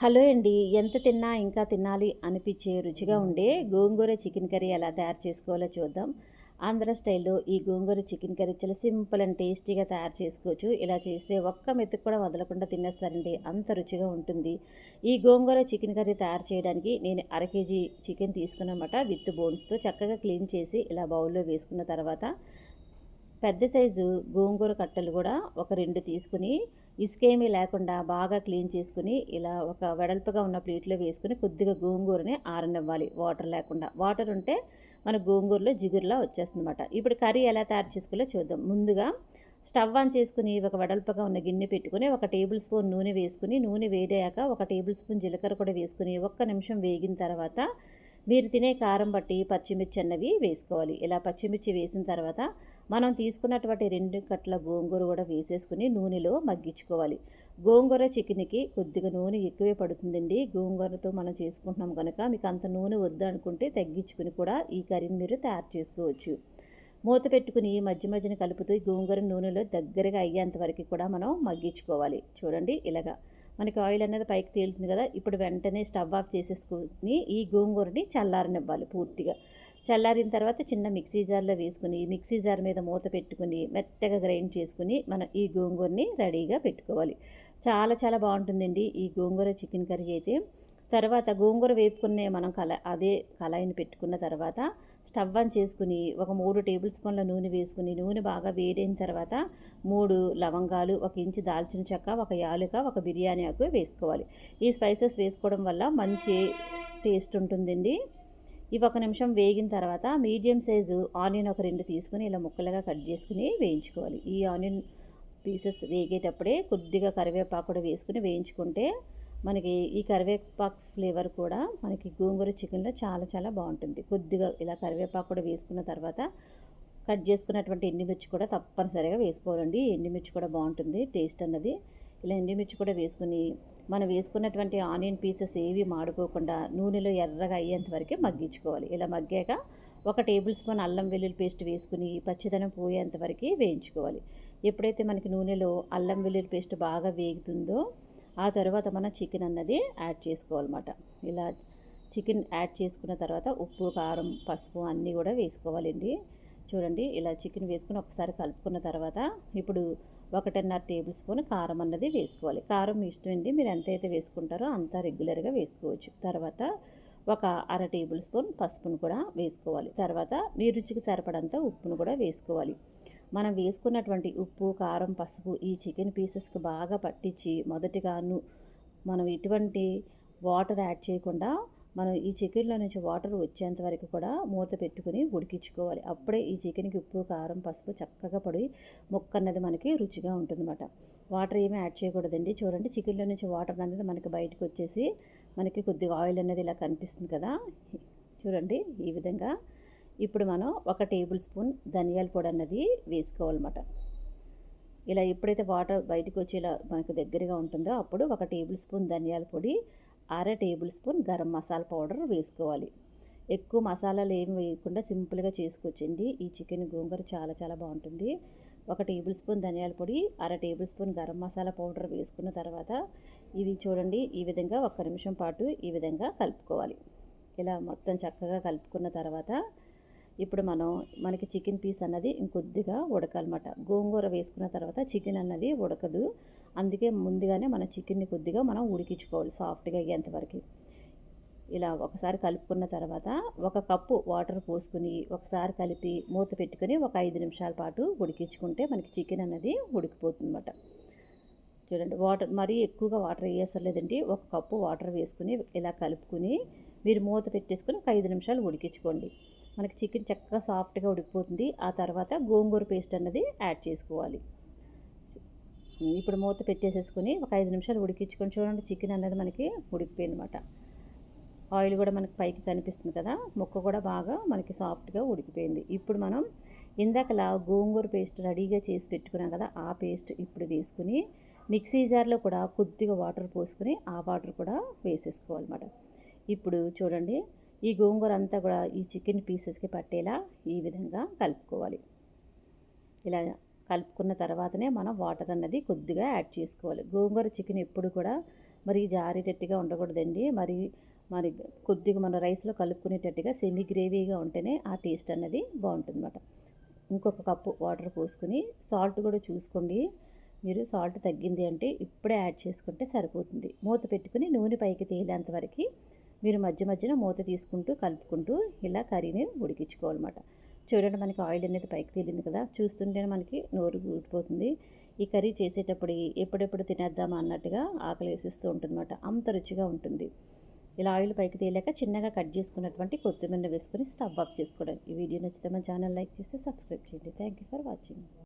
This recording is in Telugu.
హలో అండి. ఎంత తిన్నా ఇంకా తినాలి అనిపించే రుచిగా ఉండే గోంగూర చికెన్ కర్రీ ఎలా తయారు చేసుకోవాలో చూద్దాం. ఆంధ్ర స్టైల్లో ఈ గోంగూర చికెన్ కర్రీ చాలా సింపుల్ అండ్ టేస్టీగా తయారు చేసుకోవచ్చు. ఇలా చేస్తే ఒక్క మెతుకు కూడా వదలకుండా తినేస్తారండి. అంత రుచిగా ఉంటుంది. ఈ గోంగూర చికెన్ కర్రీ తయారు చేయడానికి నేను అర కేజీ చికెన్ తీసుకున్నమాట. విత్ బోన్స్తో చక్కగా క్లీన్ చేసి ఇలా బౌల్లో వేసుకున్న తర్వాత పెద్ద సైజు గోంగూర కట్టలు కూడా ఒక రెండు తీసుకుని ఇసుకేమీ లేకుండా బాగా క్లీన్ చేసుకుని ఇలా ఒక వెడల్పుగా ఉన్న ప్లేట్లో వేసుకుని కొద్దిగా గోంగూరని ఆరనివ్వాలి. వాటర్ లేకుండా. వాటర్ ఉంటే మన గోంగూరలో జిగురులా వచ్చేస్తుందన్నమాట. ఇప్పుడు కర్రీ ఎలా తయారు చేసుకోలో చూద్దాం. ముందుగా స్టవ్ ఆన్ చేసుకుని ఒక వెడల్పుగా ఉన్న గిన్నె పెట్టుకుని ఒక టేబుల్ స్పూన్ నూనె వేసుకుని నూనె వేడాక ఒక టేబుల్ స్పూన్ జీలకర్ర కూడా వేసుకుని ఒక్క నిమిషం వేగిన తర్వాత మీరు తినే కారం బట్టి పచ్చిమిర్చి అన్నవి వేసుకోవాలి. ఇలా పచ్చిమిర్చి వేసిన తర్వాత మనం తీసుకున్నటువంటి రెండు కట్ల గోంగూర కూడా వేసేసుకుని నూనెలో మగ్గించుకోవాలి. గోంగూర చికెన్కి కొద్దిగా నూనె ఎక్కువే పడుతుందండి. గోంగూరతో మనం చేసుకుంటున్నాం కనుక మీకు అంత నూనె వద్దనుకుంటే తగ్గించుకుని కూడా ఈ కర్రీని మీరు తయారు చేసుకోవచ్చు. మూత పెట్టుకుని మధ్య మధ్యన కలుపుతూ గోంగూర నూనెలో దగ్గరగా అయ్యేంత వరకు కూడా మనం మగ్గించుకోవాలి. చూడండి ఇలాగా మనకి ఆయిల్ అనేది పైకి తేలుతుంది కదా ఇప్పుడు వెంటనే స్టవ్ ఆఫ్ చేసేసుకుని ఈ గోంగూరని చల్లారనివ్వాలి పూర్తిగా. చల్లారిన తర్వాత చిన్న మిక్సీ జార్లో వేసుకుని మిక్సీ జార్ మీద మూత పెట్టుకుని మెత్తగా గ్రైండ్ చేసుకుని మనం ఈ గోంగూరని రెడీగా పెట్టుకోవాలి. చాలా చాలా బాగుంటుందండి ఈ గోంగూర చికెన్ కర్రీ అయితే. తర్వాత గోంగూర వేపుకునే మనం కల అదే కళాయిని పెట్టుకున్న తర్వాత స్టవ్ ఆన్ చేసుకుని ఒక మూడు టేబుల్ స్పూన్ల నూనె వేసుకుని నూనె బాగా వేడైన తర్వాత మూడు లవంగాలు ఒక ఇంచు దాల్చిన చెక్క ఒక యాలుక ఒక బిర్యానీ ఆకు వేసుకోవాలి. ఈ స్పైసెస్ వేసుకోవడం వల్ల మంచి టేస్ట్ ఉంటుందండి. ఇవి ఒక నిమిషం వేగిన తర్వాత మీడియం సైజు ఆనియన్ ఒక రెండు తీసుకుని ఇలా ముక్కలుగా కట్ చేసుకుని వేయించుకోవాలి. ఈ ఆనియన్ పీసెస్ వేగేటప్పుడే కొద్దిగా కరివేపాకు కూడా వేసుకుని వేయించుకుంటే మనకి ఈ కరివేపాకు ఫ్లేవర్ కూడా మనకి గోంగూర చికెన్లో చాలా చాలా బాగుంటుంది. కొద్దిగా ఇలా కరివేపాకు కూడా వేసుకున్న తర్వాత కట్ చేసుకున్నటువంటి ఎండుమిర్చి కూడా తప్పనిసరిగా వేసుకోవాలండి. ఎండుమిర్చి కూడా బాగుంటుంది టేస్ట్ అన్నది. ఇలా ఎండుమిర్చి కూడా వేసుకుని మనం వేసుకున్నటువంటి ఆనియన్ పీసెస్ ఏవి మాడిపోకుండా నూనెలో ఎర్రగా అయ్యేంత వరకే మగ్గించుకోవాలి. ఇలా మగ్గాక ఒక టేబుల్ స్పూన్ అల్లం వెల్లుల్లి పేస్ట్ వేసుకుని పచ్చిదనం పోయేంత వరకు వేయించుకోవాలి. ఎప్పుడైతే మనకి నూనెలో అల్లం వెల్లుల్లి పేస్ట్ బాగా వేగుతుందో ఆ తర్వాత మనం చికెన్ అన్నది యాడ్ చేసుకోవాలన్నమాట. ఇలా చికెన్ యాడ్ చేసుకున్న తర్వాత ఉప్పు కారం పసుపు అన్నీ కూడా వేసుకోవాలండి. చూడండి ఇలా చికెన్ వేసుకుని ఒకసారి కలుపుకున్న తర్వాత ఇప్పుడు ఒకటిన్నర టేబుల్ స్పూన్ కారం అన్నది వేసుకోవాలి. కారం మీ ఇష్టం అండి మీరు ఎంతైతే వేసుకుంటారో అంత రెగ్యులర్గా వేసుకోవచ్చు. తర్వాత ఒక అర టేబుల్ స్పూన్ పసుపును కూడా వేసుకోవాలి. తర్వాత మీ రుచికి సరిపడంత ఉప్పును కూడా వేసుకోవాలి. మనం వేసుకున్నటువంటి ఉప్పు కారం పసుపు ఈ చికెన్ పీసెస్కి బాగా పట్టించి మొదటిగాను మనం ఎటువంటి వాటర్ యాడ్ చేయకుండా మనం ఈ చికెన్లో నుంచి వాటర్ వచ్చేంత వరకు కూడా మూత పెట్టుకుని ఉడికించుకోవాలి. అప్పుడే ఈ చికెన్కి ఉప్పు కారం పసుపు చక్కగా పడి ముక్క అన్నది మనకి రుచిగా ఉంటుందన్నమాట. వాటర్ ఏమీ యాడ్ చేయకూడదండి. చూడండి చికెన్లో నుంచి వాటర్ అనేది మనకి బయటకు వచ్చేసి మనకి కొద్దిగా ఆయిల్ అనేది ఇలా కనిపిస్తుంది కదా. చూడండి ఈ విధంగా ఇప్పుడు మనం ఒక టేబుల్ స్పూన్ ధనియాల పొడి అన్నది వేసుకోవాలన్నమాట. ఇలా ఎప్పుడైతే వాటర్ బయటకు వచ్చి ఇలా మనకు దగ్గరగా ఉంటుందో అప్పుడు ఒక టేబుల్ స్పూన్ ధనియాల పొడి అర tablespoon garam masala powder వేసుకోవాలి. ఎక్కువ మసాలాలు ఏమి వేయకుండా సింపుల్గా చేసుకొచ్చండి. ఈ చికెన్ గోంగూర చాలా చాలా బాగుంటుంది. ఒక టేబుల్ స్పూన్ ధనియాల పొడి అర tablespoon garam masala powder వేసుకున్న తర్వాత ఇవి చూడండి ఈ విధంగా ఒక్క నిమిషం పాటు ఈ విధంగా కలుపుకోవాలి. ఇలా మొత్తం చక్కగా కలుపుకున్న తర్వాత ఇప్పుడు మనం మనకి చికెన్ పీస్ అన్నది ఇంకొద్దిగా ఉడకాలన్నమాట. గోంగూర వేసుకున్న తర్వాత చికెన్ అన్నది ఉడకదు. అందుకే ముందుగానే మన చికెన్ని కొద్దిగా మనం ఉడికించుకోవాలి సాఫ్ట్గా అయ్యేంతవరకు ఇలా ఒకసారి కలుపుకున్న తర్వాత ఒక కప్పు వాటర్ పోసుకుని ఒకసారి కలిపి మూత పెట్టుకుని ఒక ఐదు నిమిషాల పాటు ఉడికించుకుంటే మనకి చికెన్ అన్నది ఉడికిపోతుంది అన్నమాట చూడండి వాటర్ మరీ ఎక్కువగా వాటర్ వేయసలేదండి ఒక కప్పు వాటర్ వేసుకుని ఇలా కలుపుకుని మీరు మూత పెట్టేసుకుని ఒక ఐదు నిమిషాలు ఉడికించుకోండి. మనకి చికెన్ చక్కగా సాఫ్ట్గా ఉడికిపోతుంది. ఆ తర్వాత గోంగూర పేస్ట్ అన్నది యాడ్ చేసుకోవాలి. ఇప్పుడు మూత పెట్టేసేసుకొని ఒక ఐదు నిమిషాలు ఉడికించుకొని చూడండి చికెన్ అనేది మనకి ఉడికిపోయింది అనమాట ఆయిల్ కూడా మనకి పైకి కనిపిస్తుంది కదా ముక్క కూడా బాగా మనకి సాఫ్ట్గా ఉడికిపోయింది. ఇప్పుడు మనం ఇందాకలా గోంగూర పేస్ట్ రెడీగా చేసి పెట్టుకున్నాం కదా ఆ పేస్ట్ ఇప్పుడు వేసుకుని మిక్సీ జార్లో కూడా కొద్దిగా వాటర్ పోసుకొని ఆ వాటర్ కూడా వేసేసుకోవాలన్నమాట. ఇప్పుడు చూడండి ఈ గోంగూర అంతా కూడా ఈ చికెన్ పీసెస్కి పట్టేలా ఈ విధంగా కలుపుకోవాలి. ఇలా కలుపుకున్న తర్వాతనే మనం వాటర్ అన్నది కొద్దిగా యాడ్ చేసుకోవాలి. గోంగూర చికెన్ ఎప్పుడు కూడా మరి జారేటట్టుగా ఉండకూడదండి. మరి మరి కొద్దిగా మన రైస్లో కలుపుకునేటట్టుగా సెమీ గ్రేవీగా ఉంటేనే ఆ టేస్ట్ అన్నది బాగుంటుంది ఇంకొక కప్పు వాటర్ పోసుకొని సాల్ట్ కూడా చూసుకోండి. మీరు సాల్ట్ తగ్గింది అంటే ఇప్పుడే యాడ్ చేసుకుంటే సరిపోతుంది. మూత పెట్టుకుని నూనె పైకి తేలేంత వరకు మీరు మధ్య మధ్యన మూత తీసుకుంటూ కలుపుకుంటూ ఇలా కర్రీని ఉడికించుకోవాలన్నమాట. చూడండి మనకి ఆయిల్ అనేది పైకి తేలింది కదా చూస్తుంటేనే మనకి నోరు ఊడిపోతుంది. ఈ కర్రీ చేసేటప్పుడు ఎప్పుడెప్పుడు తినేద్దామా అన్నట్టుగా ఆకలి వేసిస్తూ ఉంటుందన్నమాట. అంత రుచిగా ఉంటుంది. ఇలా ఆయిల్ పైకి తేలాక చిన్నగా కట్ చేసుకున్నటువంటి కొత్తిమీర వేసుకొని స్టవ్ ఆఫ్ చేసుకోవడం. ఈ వీడియో నచ్చితే మన ఛానల్ లైక్ చేస్తే సబ్స్క్రైబ్ చేయండి. Thank you for watching.